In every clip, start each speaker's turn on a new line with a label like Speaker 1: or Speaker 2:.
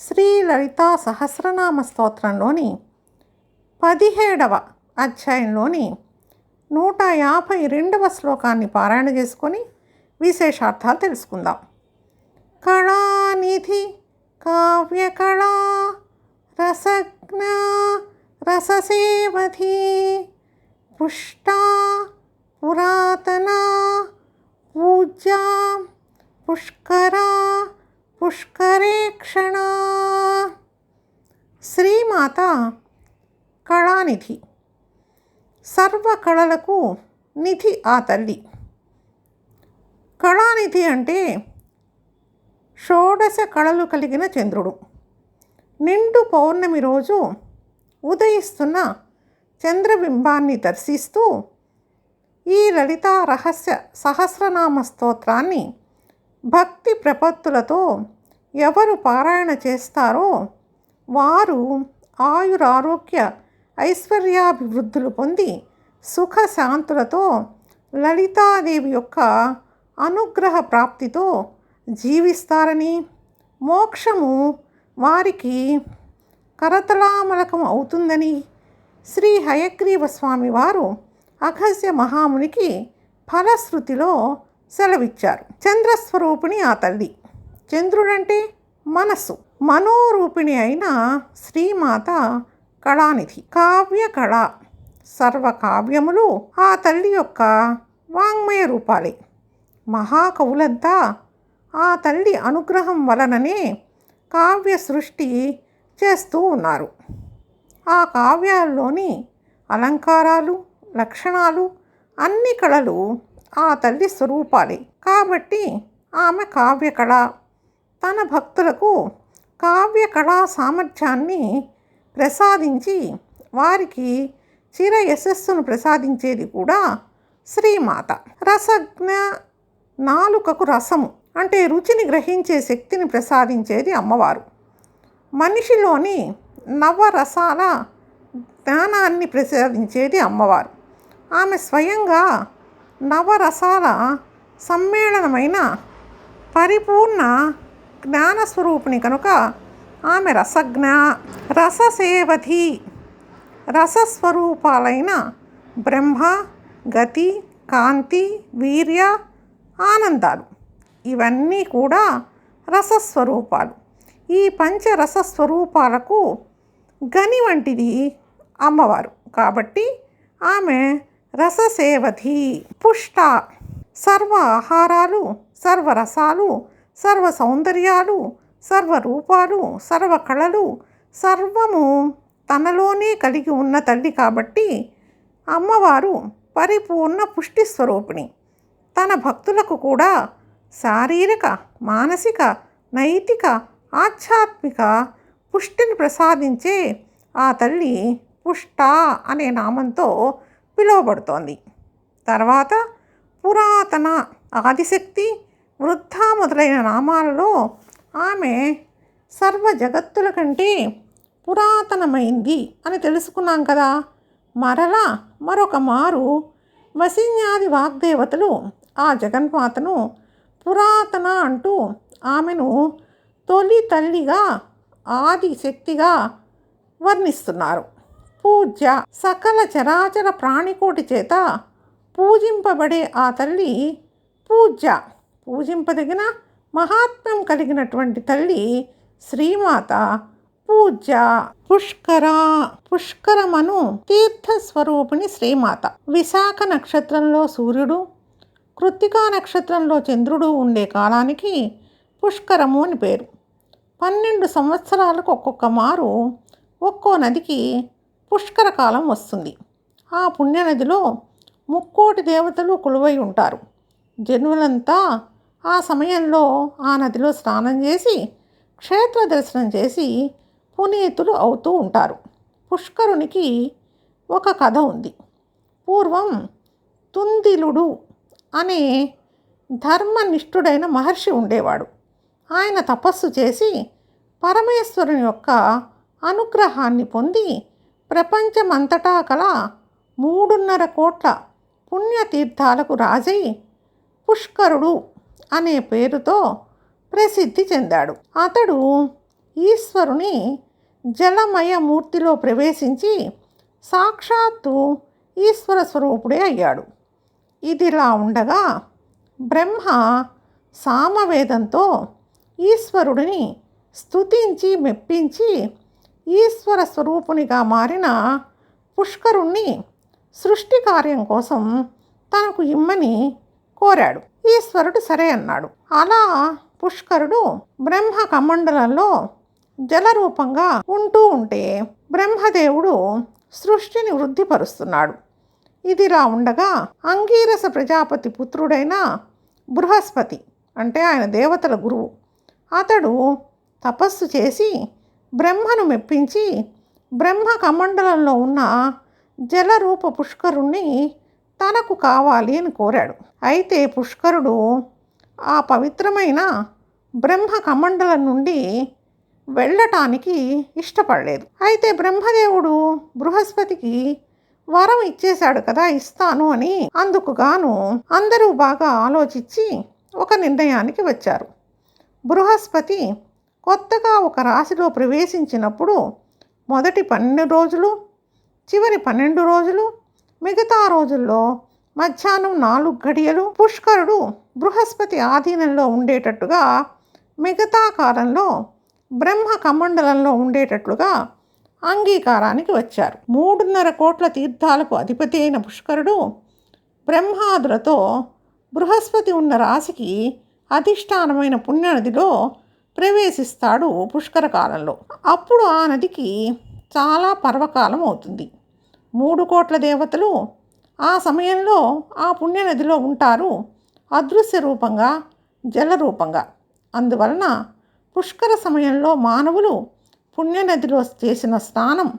Speaker 1: శ్రీ లలితా సహస్రనామ స్తోత్రంలోని పదిహేడవ అధ్యాయంలోని నూట యాభై రెండవ శ్లోకాన్ని పారాయణ చేసుకొని విశేషార్థాలు తెలుసుకుందాం. కళానిధి కావ్యకళా రసజ్ఞ రససేవధి పుష్టా పురాతన పూజ్యా పుష్కరా పుష్కరేక్షణ శ్రీమాత కళానిధి. సర్వ కళలకు నిధి ఆ తల్లి. కళానిధి అంటే షోడశ కళలు కలిగిన చంద్రుడు. నిండు పౌర్ణమి రోజు ఉదయిస్తున్న చంద్రబింబాన్ని దర్శిస్తూ ఈ లలితా రహస్య సహస్రనామ స్తోత్రాన్ని భక్తి ప్రపత్తులతో ఎవరు పారాయణ చేస్తారో వారు ఆయురారోగ్య ఐశ్వర్యాభివృద్ధులు పొంది సుఖ శాంతులతో లలితాదేవి యొక్క అనుగ్రహ ప్రాప్తితో జీవిస్తారని మోక్షము వారికి కరతలామలకం అవుతుందని శ్రీ హయగ్రీవ స్వామి వారు అగస్య మహామునికి ఫలశ్రుతిలో సెలవిచ్చారు. చంద్రస్వరూపిణి ఆ తల్లి. చంద్రుడంటే మనస్సు. మనోరూపిణి అయిన శ్రీమాత కళానిధి. కావ్య కళ. సర్వ కావ్యములు ఆ తల్లి యొక్క వాంగ్మయ రూపాలే. మహాకవులంతా ఆ తల్లి అనుగ్రహం వలననే కావ్య సృష్టి చేస్తూ ఉన్నారు. ఆ కావ్యాల్లోని అలంకారాలు లక్షణాలు అన్ని కళలు ఆ తల్లి స్వరూపాలే. కాబట్టి ఆమె కావ్యకళ. తన భక్తులకు కావ్య కళా సామర్థ్యాన్ని ప్రసాదించి వారికి చిర యశస్సును ప్రసాదించేది కూడా శ్రీమాత. రసజ్ఞ నాలుకకు రసము అంటే రుచిని గ్రహించే శక్తిని ప్రసాదించేది అమ్మవారు. మనిషిలోని నవరసాల జ్ఞానాన్ని ప్రసాదించేది అమ్మవారు. ఆమె స్వయంగా నవరసాల సమ్మేళనమైన పరిపూర్ణ జ్ఞానస్వరూపిణి కనుక ఆమె రసజ్ఞ రససేవధి రసస్వరూపాలైన బ్రహ్మ గతి కాంతి వీర్య ఆనందాలు. ఇవన్నీ కూడా రసస్వరూపాలు. ఈ పంచరసస్వరూపాలకు గని వంటిది అమ్మవారు. కాబట్టి ఆమె రససేవధి పుష్ట సర్వ ఆహారాలు సర్వరసాలు సర్వ సౌందర్యాలు సర్వ రూపాలు సర్వ కళలు సర్వము తనలోనే కలిగి ఉన్న తల్లి కాబట్టి అమ్మవారు పరిపూర్ణ పుష్టి స్వరూపిణి. తన భక్తులకు కూడా శారీరక మానసిక నైతిక ఆధ్యాత్మిక పుష్టిని ప్రసాదించే ఆ తల్లి పుష్ట అనే నామంతో పిలువబడుతోంది. తర్వాత పురాతన ఆదిశక్తి వృద్ధ మొదలైన నామాలలో ఆమె సర్వ జగత్తుల కంటే పురాతనమైంది అని తెలుసుకున్నాం కదా. మరలా మరొక మారు వసిన్యాది వాగ్దేవతలు ఆ జగన్మాతను పురాతన అంటూ ఆమెను తొలి తల్లిగా ఆది శక్తిగా వర్ణిస్తున్నారు. పూజ్య సకల చరాచర ప్రాణికోటి చేత పూజింపబడే ఆ తల్లి పూజ్య. పూజింపదగిన మహాత్మ్యం కలిగినటువంటి తల్లి శ్రీమాత పూజ పుష్కర పుష్కరమను తీర్థస్వరూపిణి శ్రీమాత. విశాఖ నక్షత్రంలో సూర్యుడు కృత్తికా నక్షత్రంలో చంద్రుడు ఉండే కాలానికి పుష్కరము అని పేరు. పన్నెండు సంవత్సరాలకు ఒక్కొక్క మారు ఒక్కో నదికి పుష్కర కాలం వస్తుంది. ఆ పుణ్యనదిలో ముక్కోటి దేవతలు కొలువై ఉంటారు. జనులంతా ఆ సమయంలో ఆ నదిలో స్నానం చేసి క్షేత్ర దర్శనం చేసి పునీతులు అవుతూ ఉంటారు. పుష్కరునికి ఒక కథ ఉంది. పూర్వం తుందిలుడు అనే ధర్మనిష్ఠుడైన మహర్షి ఉండేవాడు. ఆయన తపస్సు చేసి పరమేశ్వరుని యొక్క అనుగ్రహాన్ని పొంది ప్రపంచమంతటా కల మూడున్నర కోట్ల పుణ్యతీర్థాలకు రాజై పుష్కరుడు అనే పేరుతో ప్రసిద్ధి చెందాడు. అతడు ఈశ్వరుని జలమయ మూర్తిలో ప్రవేశించి సాక్షాత్తు ఈశ్వర స్వరూపుడే అయ్యాడు. ఇదిలా ఉండగా బ్రహ్మ సామవేదంతో ఈశ్వరుడిని స్తుతించి మెప్పించి ఈశ్వర స్వరూపునిగా మారిన పుష్కరుణ్ణి సృష్టి కార్యం కోసం తనకు ఇమ్మని కోరాడు. ఈశ్వరుడు సరే అన్నాడు. అలా పుష్కరుడు బ్రహ్మ కమండలంలో జలరూపంగా ఉంటూ ఉంటే బ్రహ్మదేవుడు సృష్టిని వృద్ధిపరుస్తున్నాడు. ఇదిలా ఉండగా అంగీరస ప్రజాపతి పుత్రుడైన బృహస్పతి అంటే ఆయన దేవతల గురువు అతడు తపస్సు చేసి బ్రహ్మను మెప్పించి బ్రహ్మ కమండలంలో ఉన్న జలరూప పుష్కరుణ్ణి తనకు కావాలి అని కోరాడు. అయితే పుష్కరుడు ఆ పవిత్రమైన బ్రహ్మ కమండలం నుండి వెళ్ళటానికి ఇష్టపడలేదు. అయితే బ్రహ్మదేవుడు బృహస్పతికి వరం ఇచ్చేశాడు కదా ఇస్తాను అని అందుకు గాను అందరూ బాగా ఆలోచించి ఒక నిర్ణయానికి వచ్చారు. బృహస్పతి కొత్తగా ఒక రాశిలో ప్రవేశించినప్పుడు మొదటి పన్నెండు రోజులు చివరి పన్నెండు రోజులు మిగతా రోజుల్లో మధ్యాహ్నం నాలుగు గడియలు పుష్కరుడు బృహస్పతి ఆధీనంలో ఉండేటట్టుగా మిగతా కాలంలో బ్రహ్మ కమండలంలో ఉండేటట్లుగా అంగీకారానికి వచ్చారు. మూడున్నర కోట్ల తీర్థాలకు అధిపతి అయిన పుష్కరుడు బ్రహ్మాదులతో బృహస్పతి ఉన్న రాశికి అధిష్టానమైన పుణ్యనదిలో ప్రవేశిస్తాడు పుష్కర కాలంలో. అప్పుడు ఆ నదికి చాలా పర్వకాలం అవుతుంది. మూడు కోట్ల దేవతలు ఆ సమయంలో ఆ పుణ్యనదిలో ఉంటారు. అదృశ్య రూపంగా జల రూపంగా. అందువలన పుష్కర సమయంలో మానవులు పుణ్యనదిలో చేసిన స్నానం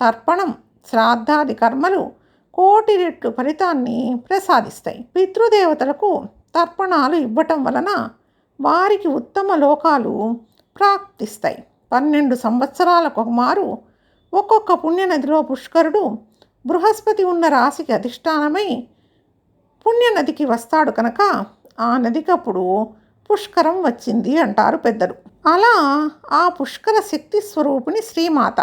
Speaker 1: తర్పణం శ్రాద్ధాది కర్మలు కోటి రెట్లు ఫలితాన్ని ప్రసాదిస్తాయి. పితృదేవతలకు తర్పణాలు ఇవ్వటం వలన వారికి ఉత్తమ లోకాలు ప్రాప్తిస్తాయి. పన్నెండు సంవత్సరాలకు కుమారు మారు ఒక్కొక్క పుణ్యనదిలో పుష్కరుడు బృహస్పతి ఉన్న రాశికి అధిష్టానమై పుణ్యనదికి వస్తాడు కనుక ఆ నదికప్పుడు పుష్కరం వచ్చింది అంటారు పెద్దలు. అలా ఆ పుష్కర శక్తి స్వరూపిణి శ్రీమాత.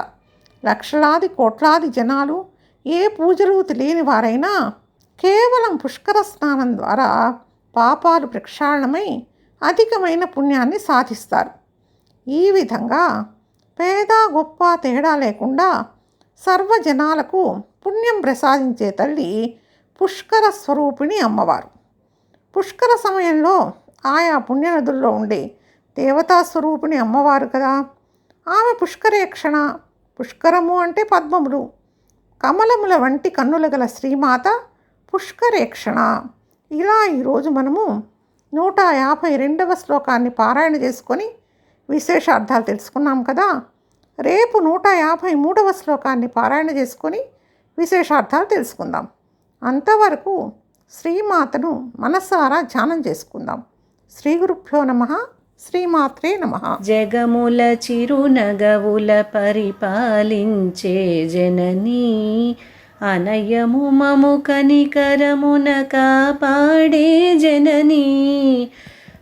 Speaker 1: లక్షలాది కోట్లాది జనాలు ఏ పూజలు తెలియని వారైనా కేవలం పుష్కర స్నానం ద్వారా పాపాలు ప్రక్షాళనమై అధికమైన పుణ్యాన్ని సాధిస్తారు. ఈ విధంగా పేద గొప్ప తేడా లేకుండా సర్వజనాలకు పుణ్యం ప్రసాదించే తల్లి పుష్కర స్వరూపిణి అమ్మవారు. పుష్కర సమయంలో ఆయా పుణ్యనదుల్లో ఉండే దేవతా స్వరూపిణి అమ్మవారు కదా. ఆమె పుష్కరేక్షణ పుష్కరము అంటే పద్మములు. కమలముల వంటి కన్నుల గల శ్రీమాత పుష్కరేక్షణ. ఇలా ఈరోజు మనము నూట యాభై రెండవ శ్లోకాన్ని పారాయణ చేసుకొని విశేషార్థాలు తెలుసుకున్నాం కదా. రేపు నూట యాభై మూడవ శ్లోకాన్ని పారాయణ చేసుకొని విశేషార్థాలు తెలుసుకుందాం. అంతవరకు శ్రీమాతను మనసారా ధ్యానం చేసుకుందాం. శ్రీ గురుభ్యో నమ శ్రీమాత్రే నమ.
Speaker 2: జగముల చిరునగవుల పరిపాలించే జననీ అనయము మము కనికరమున కాపాడే జననీ.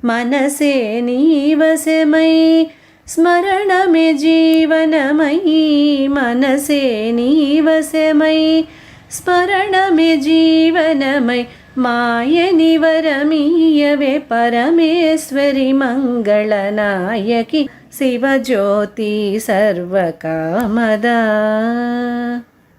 Speaker 2: మనసే నీవశమై స్మరణమే జీవనమయీ మనసే నీవశమై స్మరణమే జీవనమై. మాయని వరమీయవే పరమేశ్వరి మంగళనాయకి శివజ్యోతి సర్వకామదా.